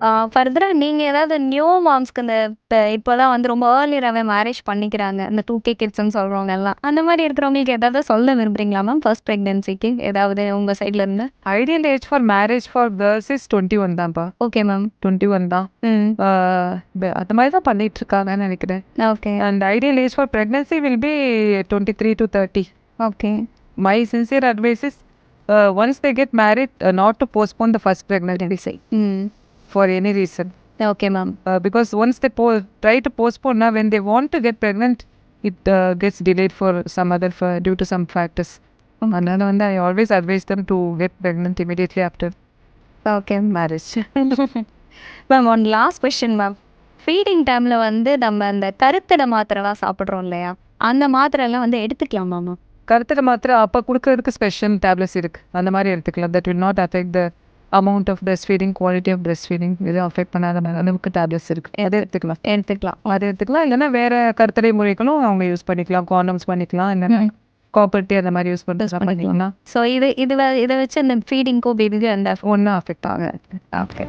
ஃபர்தரா நீங்க ஏதாவது நியூ மாம்ஸ்க்கு இந்த இப்ப இப்போதான் வந்து ரொம்ப ஏர்லியராகவே மேரேஜ் பண்ணிக்கிறாங்க. இந்த டூ கே கிட்ஸ்ன்னு சொல்றவங்க எல்லாம். அந்த மாதிரி இருக்கிறவங்களுக்கு ஏதாவது சொல்ல விரும்புறீங்களா மேம் ஃபர்ஸ்ட் ப்ரெக்னென்சிக்கு ஏதாவது உங்க சைட்ல இருந்து? Ideal age for marriage for girls is twenty one தான்ப்பா ஓகே மேம் டுவெண்ட்டி ஒன் தான். ம். ஆஹ் ப- அந்த மாதிரி தான் பண்ணிட்டு இருக்காங்கன்னு நினைக்கிறேன். Okay and ideal age for pregnancy will be twenty three to thirty okay my sincere advice is once they get married not to postpone the first pregnancy hmm for any reason okay ma'am uh, because once they try to postpone now when they want to get pregnant it uh, gets delayed for some other for, due to some factors. அதனால வந்து I always advise them to get pregnant immediately after. Okay marriage ma'am one last question ma'am feeding டைமில் வந்து நம்ம அந்த கருத்தடை மாத்திரைலாம் சாப்பிட்றோம் இல்லையா? அந்த மாத்திரைலாம் வந்து எடுத்துக்கலாமா மேம் கருத்துல மாத்திரம் அப்போ கொடுக்கறதுக்கு ஸ்பெஷல் டேப்லெட்ஸ் இருக்கு. அந்த மாதிரி எடுத்துக்கலாம். That will not affect the amount of breast feeding quality of breast feeding எதுவும் அஃபெக்ட் பண்ணாத அளவுக்கு டேப்லெட்ஸ் இருக்கு. அதை எடுத்துக்கலாம்? எடுத்துக்கலாம். அதை எடுத்துக்கலாம். இல்லைன்னா வேற கருத்தடை முறைகளும் அவங்க யூஸ் பண்ணிக்கலாம். காண்டம்ஸ் பண்ணிக்கலாம். இல்லைன்னா காப்பர்ட்டி அந்த மாதிரி யூஸ் பண்ணிக்கலாம். பண்ணிக்கலாம். ஸோ இது இது வ- இதை வச்சு அந்த ஃபீடிங்க்கோ பேபிக்கோ எந்த ஒன்றும் அஃபெக்ட் ஆகாது. ஓகே